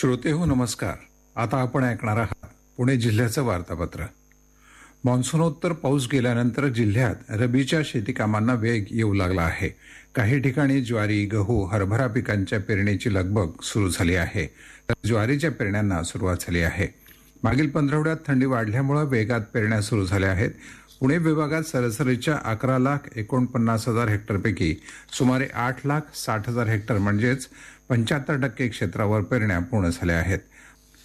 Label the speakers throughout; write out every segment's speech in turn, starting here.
Speaker 1: श्रोते हो नमस्कार. आता आपण ऐकणार आहात पुणे जिल्ह्याचं वार्तापत्र. मान्सूनोत्तर पाऊस गेल्यानंतर जिल्ह्यात रबीच्या शेती कामांना वेग येऊ लागला आहे. काही ठिकाणी ज्वारी गहू हरभरा पिकांच्या पेरणीची लगबग सुरू झाली आहे. तर ज्वारीच्या पेरण्यांना सुरुवात झाली आहे. मागील पंधरवड्यात थंडी वाढल्यामुळे वेगात पेरण्या सुरू झाल्या आहेत. पुणे विभागात सरासरीच्या अकरा लाख एकोणपन्नास हजार हेक्टरपैकी सुमारे आठ लाख साठ हजार हेक्टर म्हणजेच पंच्याहत्तर टक्के क्षेत्रावर पेरण्या पूर्ण झाल्या आहेत.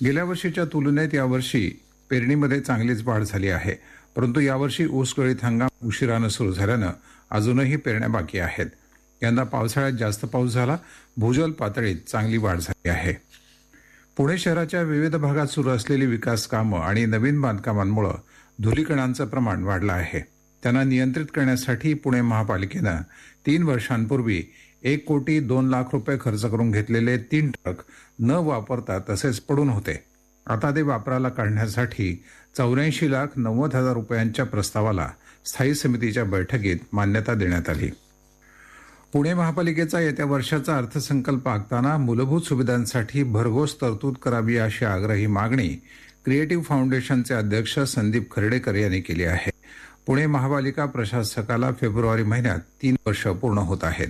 Speaker 1: गेल्या वर्षीच्या तुलनेत यावर्षी पेरणीमध्ये चांगलीच वाढ झाली आहे. परंतु यावर्षी ऊसगळीत हंगाम उशिरानं सुरू झाल्यानं अजूनही पेरण्या बाकी आहेत. यंदा पावसाळ्यात जास्त पाऊस झाला भूजल पातळीत चांगली वाढ झाली आहे. पुणे शहराच्या विविध भागात सुरू असलेली विकास कामं आणि नवीन बांधकामांमुळे धुलीकणांचं प्रमाण वाढलं आहे. त्यांना नियंत्रित करण्यासाठी पुणे महापालिकेनं तीन वर्षांपूर्वी एक कोटी दोन लाख रुपये खर्च करून घेतलेले तीन ट्रक न वापरता तसेच पडून होते. आता ते वापराला काढण्यासाठी चौऱ्याऐंशी लाख नव्वद हजार रुपयांच्या प्रस्तावाला स्थायी समितीच्या बैठकीत मान्यता देण्यात आली. पुणे महापालिकेचा येत्या वर्षाचा अर्थसंकल्प आखताना मूलभूत सुविधांसाठी भरघोस तरतूद करावी अशी आग्रही मागणी क्रिएटिव्ह फाउंडेशनचे अध्यक्ष संदीप खर्डेकर यांनी केली आहे. पुणे महापालिका प्रशासकाला फेब्रुवारी महिन्यात तीन वर्ष पूर्ण होत आहेत.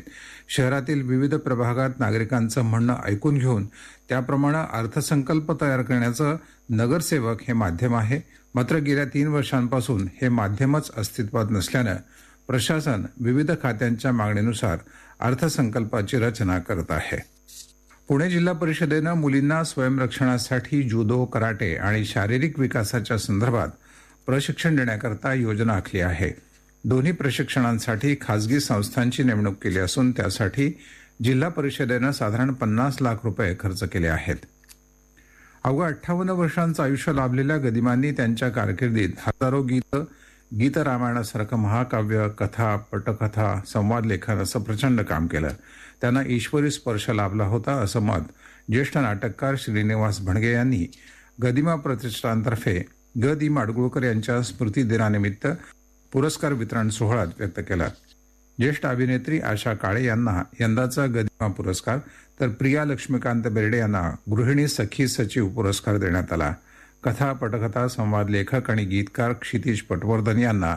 Speaker 1: शहरातील विविध प्रभागात नागरिकांचं म्हणणं ऐकून घेऊन त्याप्रमाणे अर्थसंकल्प तयार करण्याचं नगरसेवक हे माध्यम आहे. मात्र गेल्या तीन वर्षांपासून हे माध्यमच अस्तित्वात नसल्यानं प्रशासन विविध खात्यांच्या मागणीनुसार अर्थसंकल्पाची रचना करत आहे. पुणे जिल्हा परिषदेनं मुलींना स्वयंरक्षणासाठी जुदो कराटे आणि शारीरिक विकासाच्या संदर्भात प्रशिक्षण देण्याकरता योजना आखली आहे. दोन्ही प्रशिक्षणांसाठी खासगी संस्थांची नेमणूक केली असून त्यासाठी जिल्हा परिषदेनं साधारण पन्नास लाख रुपये खर्च केले आहेत. अवघ्या अठ्ठावन्न वर्षांचं आयुष्य लाभलेल्या गदिमांनी त्यांच्या कारकिर्दीत हजारो गीत गीत रामायणासारखं महाकाव्य कथा पटकथा संवाद लेखन असं प्रचंड काम केलं. त्यांना ईश्वरी स्पर्श लाभला होता असं मत ज्येष्ठ नाटककार श्रीनिवास भणगे यांनी गदिमा प्रतिष्ठानतर्फे ग. दी माडगुळकर यांच्या स्मृती दिनानिमित्त पुरस्कार वितरण सोहळ्यात व्यक्त केला. ज्येष्ठ अभिनेत्री आशा काळे यांना यंदाचा गदिमा पुरस्कार तर प्रिया लक्ष्मीकांत बेर्डे यांना गृहिणी सखी सचिव पुरस्कार देण्यात आला. कथा पटकथा संवाद लेखक आणि गीतकार क्षितिज पटवर्धन यांना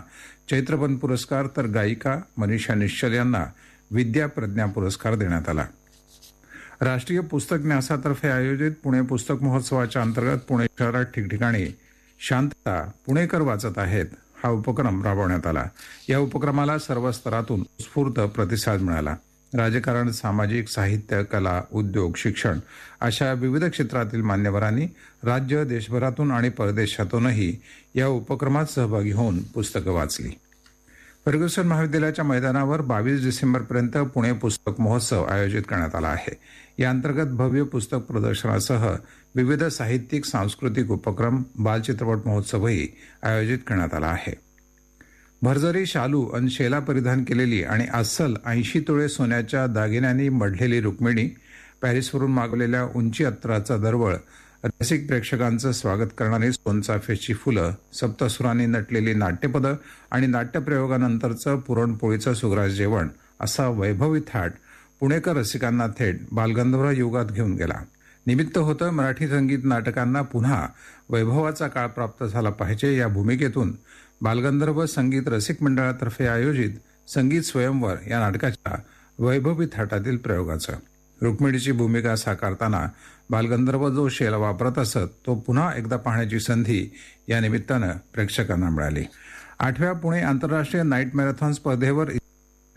Speaker 1: चैत्रपन पुरस्कार तर गायिका मनीषा निश्चल यांना विद्या प्रज्ञा पुरस्कार देण्यात आला. राष्ट्रीय पुस्तक न्यासातर्फे आयोजित पुणे पुस्तक महोत्सवाच्या अंतर्गत पुणे शहरात ठिकठिकाणी शांतता पुणेकर वाचत आहेत. हा उपक्रम राबवण्यात आला. या उपक्रमाला सर्व स्तरातून उत्स्फूर्त प्रतिसाद मिळाला. राजकारण सामाजिक साहित्य कला उद्योग शिक्षण अशा विविध क्षेत्रातील मान्यवरांनी राज्य देशभरातून आणि परदेशातूनही या उपक्रमात सहभागी होऊन पुस्तकं वाचली. फर्ग्युसन महाविद्यालयाच्या मैदानावर बावीस डिसेंबरपर्यंत पुणे पुस्तक महोत्सव आयोजित करण्यात आला आहे. या अंतर्गत भव्य पुस्तक प्रदर्शनासह विविध साहित्यिक सांस्कृतिक उपक्रम बालचित्रपट महोत्सवही आयोजित करण्यात आला आहे. भरजरी शालू आणि शेला परिधान केलेली आणि अस्सल ऐंशी तोळे सोन्याच्या दागिन्यांनी मढलेली रुक्मिणी पॅरिसवरून मागवलेल्या उंची अत्तराचा दरवळ रसिक प्रेक्षकांचं स्वागत करणारी सोनचाफेची फुलं सप्तसुरांनी नटलेली नाट्यपदं आणि नाट्यप्रयोगानंतरचं पुरणपोळीचं सुग्रास जेवण असा वैभवी थाट पुणेकर रसिकांना थेट बालगंधर्व युगात घेऊन गेला. निमित्त होतं मराठी संगीत नाटकांना पुन्हा वैभवाचा काळ प्राप्त झाला पाहिजे या भूमिकेतून. बालगंधर्व संगीत रसिक मंडळातर्फे आयोजित संगीत स्वयंवर या नाटकाच्या वैभवी थाटातील प्रयोगाचं. रुक्मिणीची भूमिका साकारताना बालगंधर्व जो शेल वापरत असत तो पुन्हा एकदा पाहण्याची संधी या निमित्तानं प्रेक्षकांना मिळाली. आठव्या पुणे आंतरराष्ट्रीय नाईट मॅरेथॉन स्पर्धेवर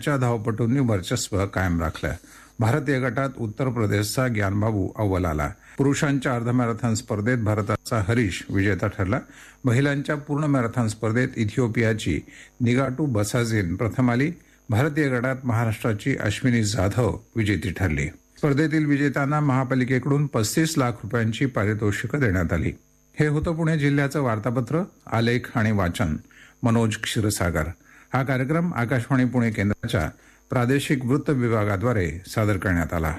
Speaker 1: च्या धावपटूंनी वर्चस्व कायम राखलं. भारतीय गटात उत्तर प्रदेशचा ज्ञानबाबू अव्वल आला. पुरुषांच्या अर्ध मॅरेथॉन स्पर्धेत भारताचा हरीश विजेता ठरला. महिलांच्या पूर्ण मॅरेथॉन स्पर्धेत इथिओपियाची निगाटू बसाझिन प्रथम आली. भारतीय गटात महाराष्ट्राची अश्विनी जाधव विजेती ठरली. स्पर्धेतील विजेत्यांना महापालिकेकडून पस्तीस लाख रुपयांची पारितोषिकं देण्यात आली. हे होतं पुणे जिल्ह्याचं वार्तापत्र आलेख आणि वाचन. मनोज क्षीरसागर. हा कार्यक्रम आकाशवाणी पुणे केंद्राच्या प्रादेशिक वृत्त विभागाद्वारे सादर करण्यात आला.